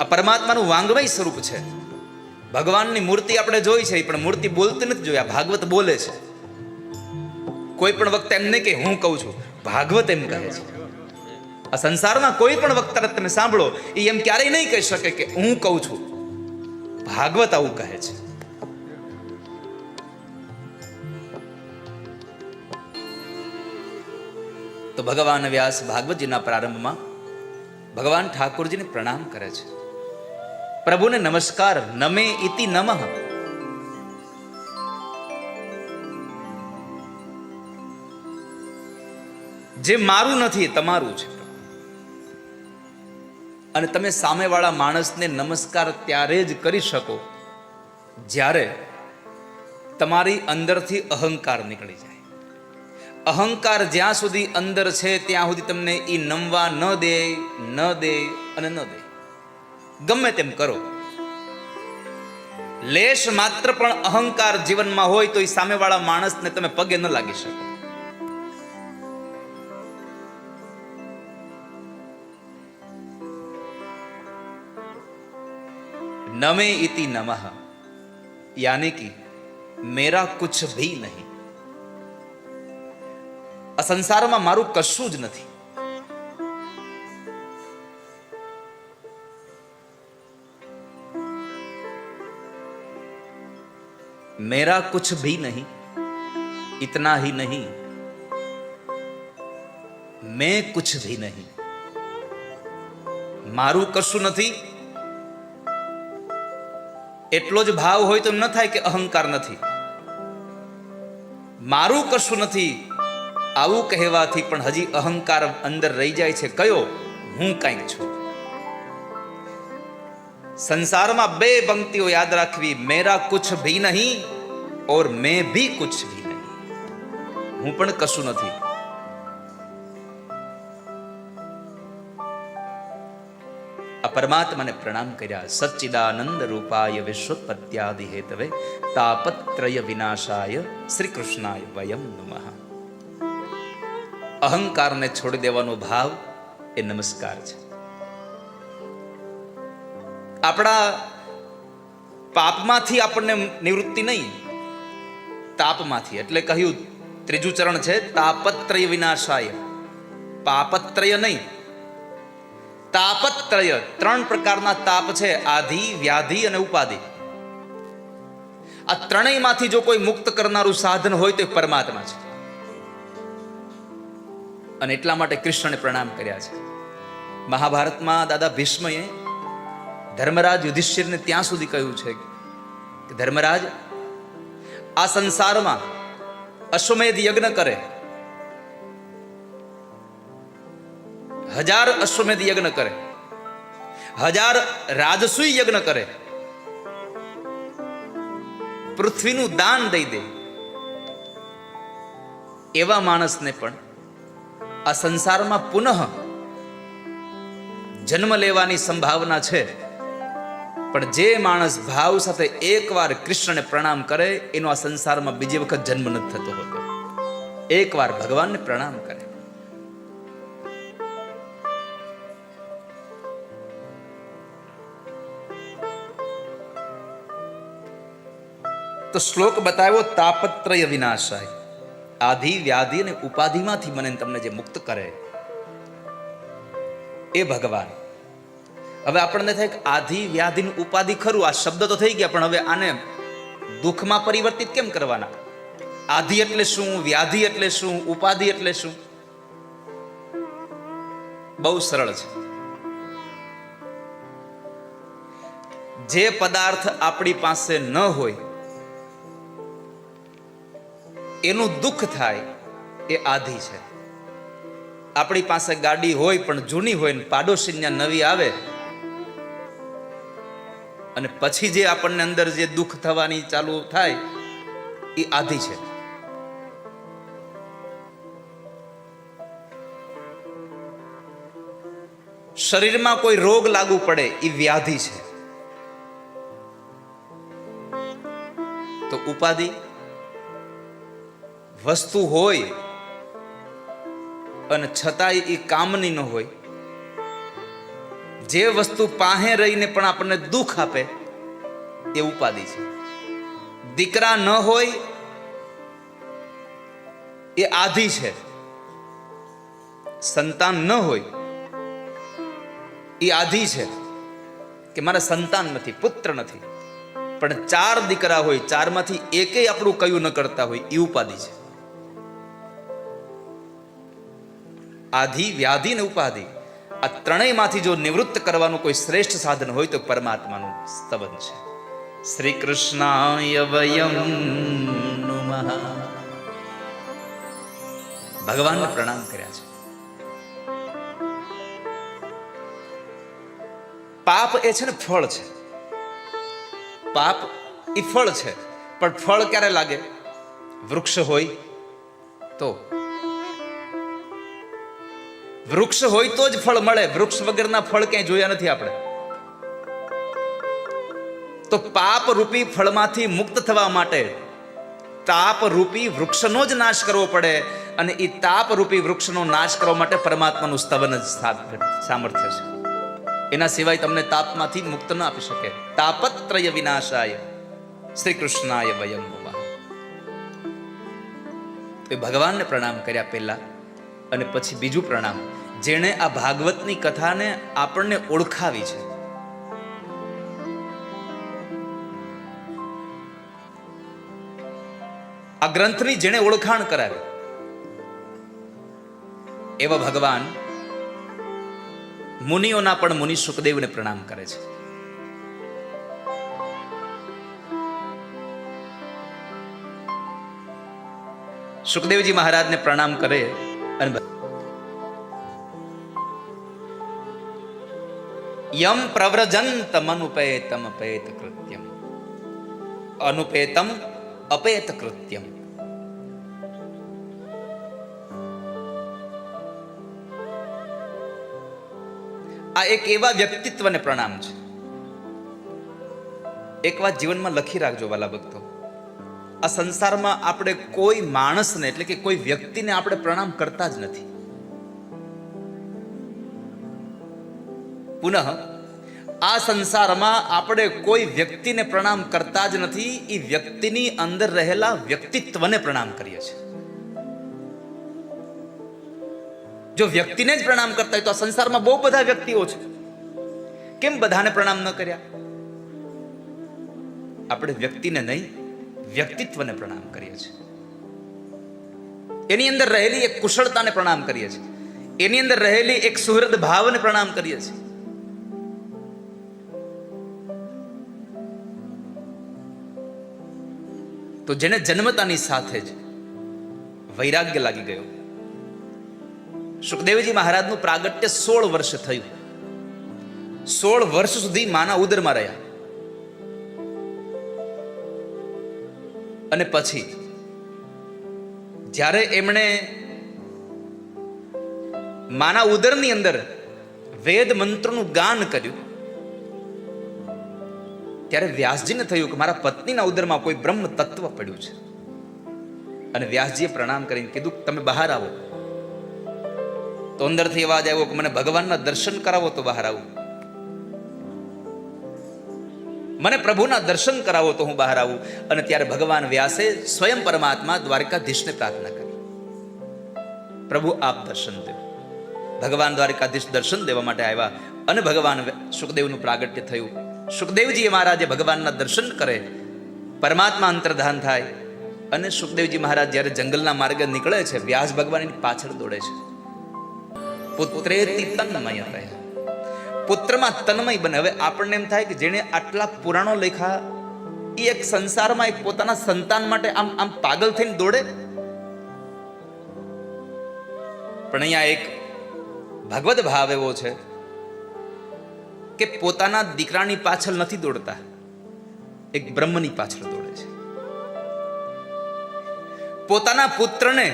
આ પરમાત્માનું વાંગમય સ્વરૂપ છે. ભગવાનની મૂર્તિ આપણે જોઈ છે, પણ મૂર્તિ બોલતી નથી જોઈ, આ ભાગવત બોલે છે. કોઈ પણ વખતે એમ નહીં કે હું કહું છું, ભાગવત એમ કહે છે. આ સંસારમાં કોઈ પણ વક્તા તમે સાંભળો, એ એમ ક્યારેય નહીં કહી શકે કે હું કહું છું. ભાગવત આવું કહે છે. તો ભગવાન વ્યાસ ભાગવતજીના પ્રારંભમાં ભગવાન ઠાકોરજીને પ્રણામ કરે છે. પ્રભુને નમસ્કાર, નમે ઇતિ નમઃ. જે મારું નથી તમારું છે. અને તમે સામેવાળા માણસને નમસ્કાર ત્યારે જ કરી શકો, જ્યારે તમારી અંદરથી અહંકાર નીકળી જાય. અહંકાર જ્યાં સુધી અંદર છે, ત્યાં સુધી તમને એ નમવા ન દે ન દે અને ન દે. ગમે તેમ કરો. લેશ માત્ર પણ અહંકાર જીવનમાં હોય તો એ સામેવાળા માણસને તમે પગે ન લાગી શકો. નમે ઇતિ નમઃ. યાની કે, મેરા કુછ ભી નહીં. આ સંસારમાં મારું કશું જ નથી. मेरा कुछ भी नहीं इतना ही नहीं मैं कुछ भी नहीं મારું કશું નથી એટલો જ ભાવ હોય તો એમ ન થાય કે અહંકાર નથી મારું કશું નથી આવું કહેવાથી પણ હજી અહંકાર અંદર રહી જાય છે કયો હું કંઈક છું સંસારમાં બે પંક્તિઓ યાદ રાખવી, મેરા કુછ ભી નહીં ઓર મેં ભી કુછ ભી નહીં. હું પણ કશું નથી. આ પરમાત્માને પ્રણામ કર્યા. સચ્ચિદાનંદ રૂપાય વિશ્વોત્પત્યાદિ હેતવે તાપત્રય વિનાશાય શ્રી કૃષ્ણાય વયમ નમઃ. અહંકારને છોડી દેવાનો ભાવ એ નમસ્કાર છે. આપણા પાપમાંથી આપણને નિવૃત્તિ નહીં, તાપમાંથી. એટલે કહ્યું, ત્રીજું ચરણ છે, તાપત્રય વિનાશાય. પાપત્રય નહીં. તાપત્રય, ત્રણ પ્રકારના તાપ છે, આધિ, વ્યાધિ અને ઉપાધિ. આ ત્રણેયમાંથી જો કોઈ મુક્ત કરનારું સાધન હોય તો પરમાત્મા છે. અને એટલા માટે કૃષ્ણને પ્રણામ કર્યા છે. મહાભારતમાં દાદા ભીષ્મએ ધર્મરાજ યુધિષ્ઠિરને ત્યાં સુધી કહ્યું છે કે ધર્મરાજ, આ સંસારમાં અશ્વમેધ યજ્ઞ કરે. હજાર અશ્વમેધ યજ્ઞ કરે. હજાર રાજસુઈ યજ્ઞ કરે. પૃથ્વીનું દાન દઈ દે. એવા માણસને પણ આ સંસારમાં પુનઃ જન્મ લેવાની સંભાવના છે. પણ જે માણસ ભાવ સાથે એકવાર કૃષ્ણને પ્રણામ કરે, એનો આ સંસારમાં બીજી વખત જન્મ નથી થતો હોતો. એકવાર ભગવાનને પ્રણામ કરે. તો શ્લોક બતાવ્યો, તાપત્રય વિનાશાય. આધિ વ્યાધિ અને ઉપાધિમાંથી મને તમને જે મુક્ત કરે. એ ભગવાન. હવે આપણને થાય કે આધિ વ્યાધિની ઉપાધિ ખરું, આ શબ્દ તો થઈ ગયા, પણ હવે આને દુઃખમાં પરિવર્તિત કેમ કરવાના? આધિ એટલે શું, વ્યાધિ એટલે શું, ઉપાધિ એટલે શું? બહુ સરળ છે. જે પદાર્થ આપણી પાસે ન હોય, એનું દુઃખ થાય, એ આધિ છે. આપણી પાસે ગાડી હોય પણ જૂની હોય ને પાડોશીને નવી આવે અને પછી જે આપણને અંદર જે દુઃખ થવાની ચાલુ થાય, એ આધી છે. શરીરમાં કોઈ રોગ લાગુ પડે, એ વ્યાધિ છે. તો ઉપાધિ? વસ્તુ હોય, અને છતાંય એ કામની ન હોય જે વસ્તુ પાહે રહીને પણ આપણને દુઃખ આપે, એ ઉપાધિ છે. દીકરા ન હોય, એ આધિ છે. સંતાન ન હોય, એ આધિ છે કે મારા સંતાન નથી, પુત્ર નથી. પણ ચાર દીકરા હોય, ચારમાંથી એકેય આપણું કયું ન કરતા હોય, એ ઉપાધિ છે. આધિ, વ્યાધિ ને ઉપાધિ. આ ત્રણેયમાંથી જો નિવૃત્ત કરવાનું કોઈ શ્રેષ્ઠ સાધન હોય તો પરમાત્માનું સ્તવન છે. શ્રી કૃષ્ણાય વયમ ભગવાનને પ્રણામ કર્યા છે. પાપ એ છે ને ફળ છે. પાપ એ ફળ છે. પણ ફળ ક્યારે લાગે? વૃક્ષ હોય તો વૃક્ષ હોય તો જ ફળ મળે. વૃક્ષ વગરના ફળ ક્યાંય જોયા નથી આપણે. તો પાપ રૂપી ફળમાંથી મુક્ત થવા માટે તાપ રૂપી વૃક્ષનો જ નાશ કરવો પડે અને એ તાપ રૂપી વૃક્ષનો નાશ કરવા માટે પરમાત્માનું સ્તવન જ સામર્થ્ય છે. એના સિવાય તમને તાપમાંથી મુક્ત ન આપી શકે. તાપત્રય વિનાશાય. શ્રી કૃષ્ણાય વયમ ભગવાનને પ્રણામ કર્યા પહેલા અને પછી બીજું પ્રણામ. જેણે આ ભાગવતની કથાને આપણને ઓળખાવી છે. આ ગ્રંથની જેણે ઓળખાણ કરાવી. એવા ભગવાન મુનિઓના પણ મુનિ સુખદેવને પ્રણામ કરે છે. સુખદેવજી મહારાજને પ્રણામ કરે અને યમ પ્રવ્રજંતમ અનુપેતમ અપેત કૃત્યમ અનુપેતમ અપેત કૃત્યમ આ એક એવા વ્યક્તિત્વને પ્રણામ છે એક વાત જીવનમાં લખી રાખજો વાલા ભક્તો આ સંસારમાં આપણે કોઈ માણસને એટલે કે કોઈ વ્યક્તિને આપણે પ્રણામ કરતા જ નથી પુનઃ આ સંસારમાં આપણે કોઈ વ્યક્તિને પ્રણામ કરતા જ નથી, એ વ્યક્તિની અંદર રહેલા વ્યક્તિત્વને પ્રણામ કરીએ છીએ. જો વ્યક્તિને જ પ્રણામ કરતા હોય તો આ સંસારમાં બહુ બધા વ્યક્તિઓ છે. કેમ બધાને પ્રણામ ન કર્યા? આપણે વ્યક્તિને નહીં, વ્યક્તિત્વને પ્રણામ કરીએ છીએ. એની અંદર રહેલી એક કુશળતાને પ્રણામ કરીએ છીએ. એની અંદર રહેલી એક સુહૃદ ભાવને પ્રણામ કરીએ છીએ. તો જેને જન્મતાની સાથે જ વૈરાગ્ય લાગી ગયો. સુખદેવજી મહારાજનું પ્રાગટ્ય સોળ વર્ષ થયું. સોળ વર્ષ સુધી માના ઉદરમાં રહ્યા. અને પછી જ્યારે એમણે માના ઉદરની અંદર વેદ મંત્રનું ગાન કર્યું ત્યારે વ્યાસજીને થયું કે મારા પત્નીના ઉદરમાં કોઈ બ્રહ્મ તત્વ પડ્યું છે. અને વ્યાસજીએ પ્રણામ કરીને કીધું તમે બહાર આવો. તો અંદરથી અવાજ આવ્યો કે મને ભગવાનના દર્શન કરાવો તો બહાર આવું. મને પ્રભુના દર્શન કરાવો તો હું બહાર આવું. અને ત્યારે ભગવાન વ્યાસે સ્વયં પરમાત્મા દ્વારકાધીશને પ્રાર્થના કરી. પ્રભુ, આપ દર્શન દેવ ભગવાન દ્વારકાધીશ દર્શન દેવા માટે આવ્યા અને ભગવાન સુખદેવનું પ્રાગટ્ય થયું. સુખદેવજીએ મહારાજે ભગવાનના દર્શન કરે, પરમાત્મા અંતર્ધાન થાય અને સુખદેવજી મહારાજ જ્યારે જંગલના માર્ગે નીકળે છે, વ્યાસ ભગવાન એની પાછળ દોડે છે. પુત્રેતિ તન્મય રહે પુત્રમાં તન્મય બને. હવે આપણને એમ થાય કે જેણે આટલા પુરાણો લખ્યા એ એક સંસારમાં એક પોતાના સંતાન માટે આમ આમ પાગલ થઈને દોડે. પણ અહીંયા એક ભગવદ ભાવ એવો છે કે પોતાના દીકરાની પાછળ નથી દોડતા. એક બ્રહ્મની પાછળ દોડે છે. પોતાના પુત્રને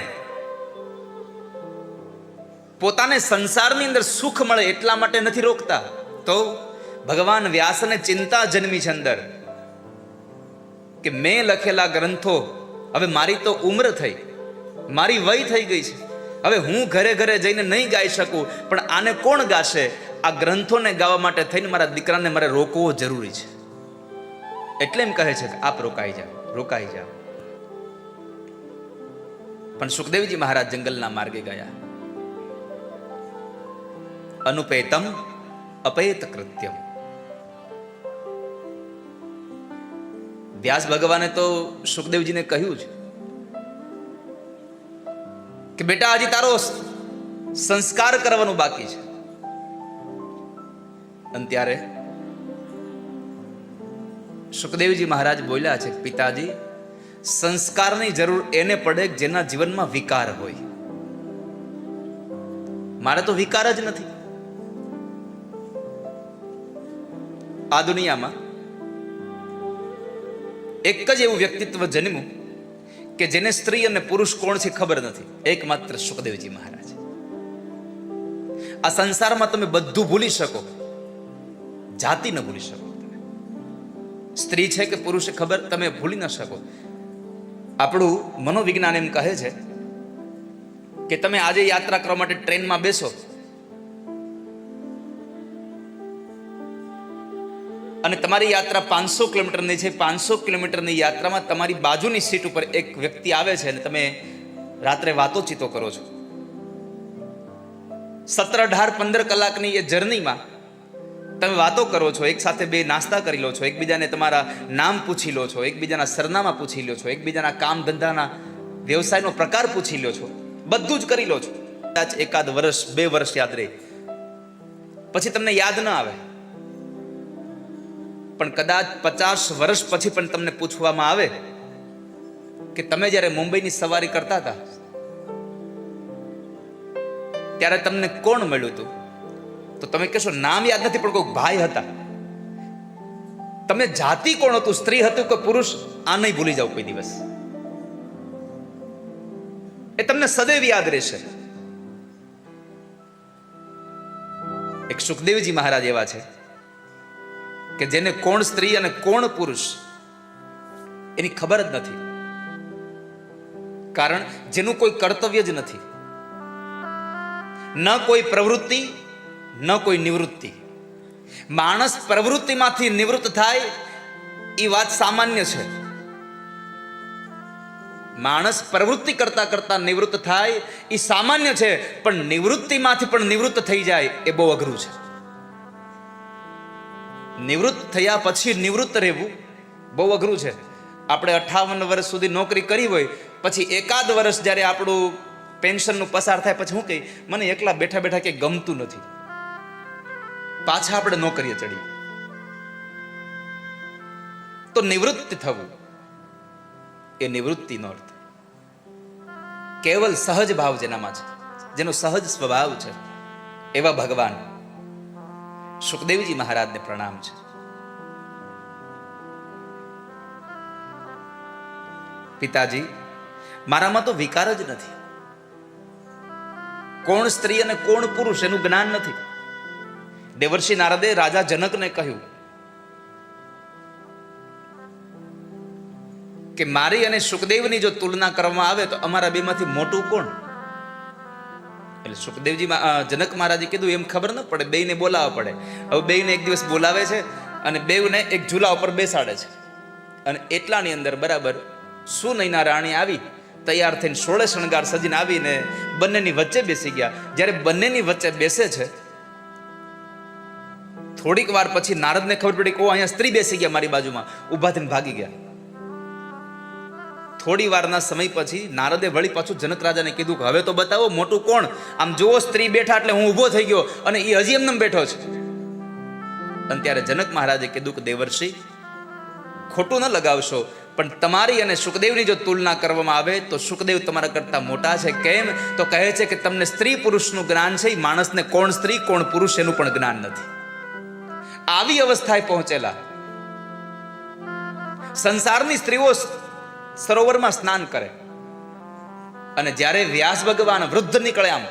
પોતાને સંસારની અંદર સુખ મળે એટલા માટે નથી રોકતા, તો ભગવાન વ્યાસને ચિંતા જન્મી છે અંદર. કે મેં લખેલા ગ્રંથો, હવે મારી તો ઉંમર થઈ, મારી વય થઈ ગઈ છે. હવે હું ઘરે ઘરે જઈને નહીં ગાઈ શકું, પણ આને કોણ ગાશે? આ ગ્રંથોને ગાવા માટે થઈને મારા દીકરાને મારે રોકવો જરૂરી છે. એટલે એમ કહે છે કે આપ રોકાઈ જાઓ રોકાઈ જાઓ. પણ સુખદેવજી મહારાજ જંગલના માર્ગે ગયા. અનુપેતમ અપેત કૃત્યમ. વ્યાસ ભગવાને તો સુખદેવજીને કહ્યું છે કે બેટા હજી તારો સંસ્કાર કરવાનું બાકી છે. અને ત્યારે સુખદેવજી મહારાજ બોલ્યા છે, પિતાજી, સંસ્કારની જરૂર એને પડે જેના જીવનમાં વિકાર હોય. મારે તો વિકાર જ નથી. આ દુનિયામાં એક જ એવું વ્યક્તિત્વ જન્મ્યું કે જેને સ્ત્રી અને પુરુષ કોણ છે ખબર નથી. એકમાત્ર સુખદેવજી મહારાજ. આ સંસારમાં તમે બધું ભૂલી શકો. જાતિ ન ભૂલી શકો સ્ત્રી છે કે પુરુષ ખબર તમે ભૂલી ન શકો. આપણું મનોવિજ્ઞાન એમ કહે છે કે તમે આજે યાત્રા કરવા માટે ટ્રેનમાં બેસો. અને તમારી યાત્રા પાંચસો કિલોમીટરની છે. પાંચસો કિલોમીટરની યાત્રામાં તમારી બાજુની સીટ ઉપર એક વ્યક્તિ આવે છે અને તમે રાત્રે વાતોચીતો કરો છો. સત્તર અઢાર પંદર કલાકની એ જર્નીમાં તમે વાતો કરો છો, એક સાથે બે નાસ્તા કરી લો છો, એકબીજાને તમારા નામ પૂછી લો છો, એકબીજાના સરનામા પૂછી લો છો, એકબીજાના કામ ધંધાના વ્યવસાયનો પ્રકાર પૂછી લો છો, બધું જ કરી લો છો. કદાચ એકાદ વર્ષ, બે વર્ષ યાદ રહે. પછી તમને યાદ ન આવે. પણ કદાચ પચાસ વર્ષ પછી પણ તમને પૂછવામાં આવે કે તમે જ્યારે મુંબઈની સવારી કરતા હતા, ત્યારે તમને કોણ મળ્યું હતું? તો તમે કહેશો, નામ યાદ નથી, પણ કોઈ ભાઈ હતા. તમે જાતિ કોણ હતું? સ્ત્રી હતું કે પુરુષ? આ નહીં ભૂલી જાવ કોઈ દિવસ. એ તમને સદૈવ યાદ રહેશે. એક સુખદેવજી મહારાજ એવા છે કે જેને કોણ સ્ત્રી અને કોણ પુરુષ એની ખબર જ નથી. કારણ જેનું કોઈ કર્તવ્ય જ નથી. ન કોઈ પ્રવૃત્તિ ન કોઈ નિવૃત્તિ. માણસ પ્રવૃત્તિમાંથી નિવૃત્ત થાય, એ વાત સામાન્ય છે. માણસ પ્રવૃત્તિ કરતા કરતા નિવૃત્ત થાય, એ સામાન્ય છે, પણ નિવૃત્તિમાંથી પણ નિવૃત્ત થઈ જાય, એ બહુ અઘરું છે. નિવૃત્ત થયા પછી નિવૃત્ત રહેવું બહુ અઘરું છે. આપણે અઠાવન વર્ષ સુધી નોકરી કરી હોય, પછી એકાદ વર્ષ જ્યારે આપણું પેન્શનનું પસાર થાય, પછી હું કહી, મને એકલા બેઠા બેઠા કંઈ ગમતું નથી. પાછા આપણે નોકરીએ ચડીએ. તો નિવૃત્ત થવું એ નિવૃત્તિનો અર્થ. કેવલ સહજ ભાવ જેનામાં છે, જેનો સહજ સ્વભાવ છે, એવા ભગવાન સુખદેવજી મહારાજને પ્રણામ છે. પિતાજી, મારામાં તો વિકાર જ નથી. કોણ સ્ત્રી અને કોણ પુરુષ એનું જ્ઞાન નથી? દેવર્ષિ નારદે રાજા જનકને કહ્યું કે મારી અને સુખદેવની જો તુલના કરવામાં આવે તો અમારા બેમાંથી મોટું કોણ? એટલે સુખદેવજી જનક મહારાજે કીધું, એમ ખબર ન પડે, બેયને બોલાવવા પડે. હવે બેયને એક દિવસ બોલાવે છે અને બેયને એક ઝૂલા ઉપર બેસાડે છે. અને એટલાની અંદર બરાબર સુનૈના રાણી આવી, તૈયાર થઈને સોળે શણગાર સજીને આવીને બંનેની વચ્ચે બેસી ગયા. જ્યારે બંનેની વચ્ચે બેસે છે થોડીક વાર પછી નારદને ખબર પડી કે, ઓ, અહીંયા સ્ત્રી બેસી ગયા મારી બાજુમાં. ઊભા થઈને ભાગી ગયા. થોડી વારના સમય પછી નારદે વળી પાછું જનક રાજાને કીધું કે, હવે તો બતાવો, મોટું કોણ? આમ જુઓ, સ્ત્રી બેઠા એટલે હું ઊભો થઈ ગયો અને એ હજી એમને બેઠો છે. અને ત્યારે જનક મહારાજે કીધું કે, દેવર્ષિ, ખોટું ન લગાવશો, પણ તમારી અને સુખદેવની જો તુલના કરવામાં આવે, તો સુખદેવ તમારા કરતા મોટા છે. કેમ? તો કહે છે કે, તમને સ્ત્રી પુરુષનું જ્ઞાન છે એ માણસને કોણ સ્ત્રી, કોણ પુરુષ એનું પણ જ્ઞાન નથી. આવી અવસ્થાએ પહોંચેલા. સંસારની સ્ત્રીઓ સરોવરમાં સ્નાન કરે. અને જ્યારે વ્યાસ ભગવાન વૃદ્ધ નીકળે આમ,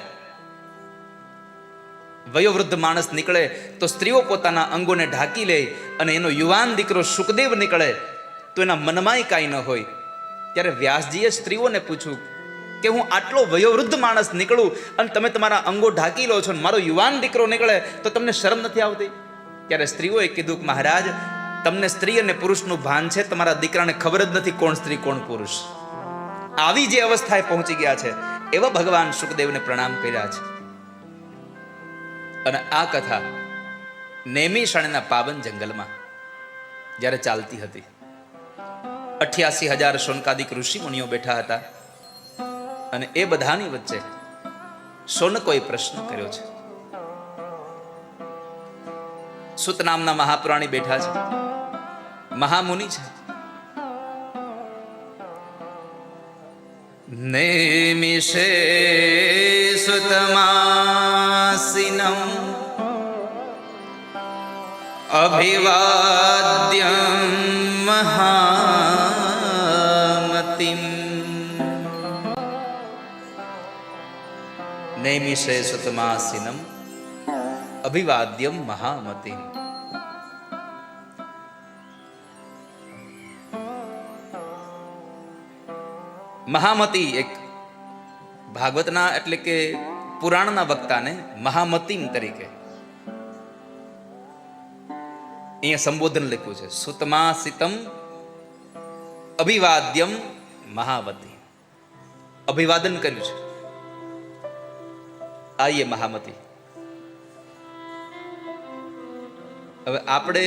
વયોવૃદ્ધ માણસ નીકળે, તો સ્ત્રીઓ પોતાના અંગોને ઢાંકી લે અને એનો યુવાન દીકરો સુખદેવ નીકળે, તો એના મનમાંય કાંઈ ન હોય. ત્યારે વ્યાસજીએ સ્ત્રીઓને પૂછ્યું કે હું આટલો વયોવૃદ્ધ માણસ નીકળું અને તમે તમારા અંગો ઢાંકી લો છો અને મારો યુવાન દીકરો નીકળે, તો તમને શરમ નથી આવતી? ત્યારે સ્ત્રીઓએ કીધું કે મહારાજ, તમને સ્ત્રી અને પુરુષનું ભાન છે, તમારા દીકરાને ખબર જ નથી કોણ સ્ત્રી, કોણ પુરુષ. આવી જે અવસ્થાએ પહોંચી ગયા છે, એવા ભગવાન સુખદેવને પ્રણામ કર્યા છે. અને આ કથા નેમિષાણના પાવન જંગલમાં જ્યારે ચાલતી હતી. અઠ્યાસી હજાર શોનકાદિક ઋષિ મુનિઓ બેઠા હતા અને એ બધાની વચ્ચે સોનકોએ પ્રશ્ન કર્યો છે. સુત નામના મહાપ્રાણી બેઠા છે. મહામુનિ છે. નેમિષે સુતમાસિનમ અભિવાદ્યમ મહામતિમ. નૈમિષે સુતમાસિનમ અભિવાદ્યમ મહામતિમ મહામતી એક ભાગવતના એટલે કે પુરાણના વક્તાને મહામતીમ તરીકે અહીંયા સંબોધન લખ્યું છે, સુતમાસિતમ અભિવાદ્યમ મહામતી. અભિવાદન કર્યું છે. આઈએ મહામતી. હવે આપણે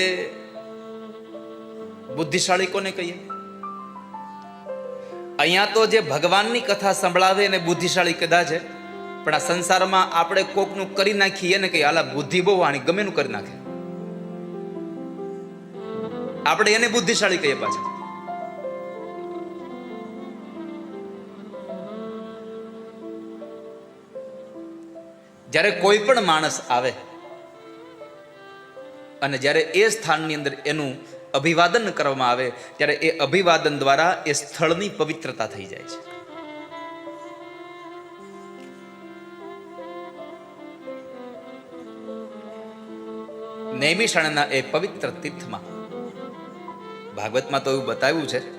બુદ્ધિશાળી કોને કહીએ? અહીંયા તો જે ભગવાનની કથા સંભળાવે એને બુદ્ધિશાળી કદાચ છે પણ આ સંસારમાં આપણે કોકનું કરી નાખીએ ને કે આલા, બુદ્ધિ બહુ આની ગમે નું કરી નાખે. આપણે એને બુદ્ધિશાળી કહીએ પાછા. જ્યારે કોઈ પણ માણસ આવે અને જ્યારે એ સ્થાનની અંદર એનું અભિવાદન કરવામાં આવે, ત્યારે એ અભિવાદન દ્વારા એ સ્થળની પવિત્રતા થઈ જાય છે. નૈમિષાણના એ પવિત્ર તીર્થમાં, ભાગવતમાં તો એવું બતાવ્યું છે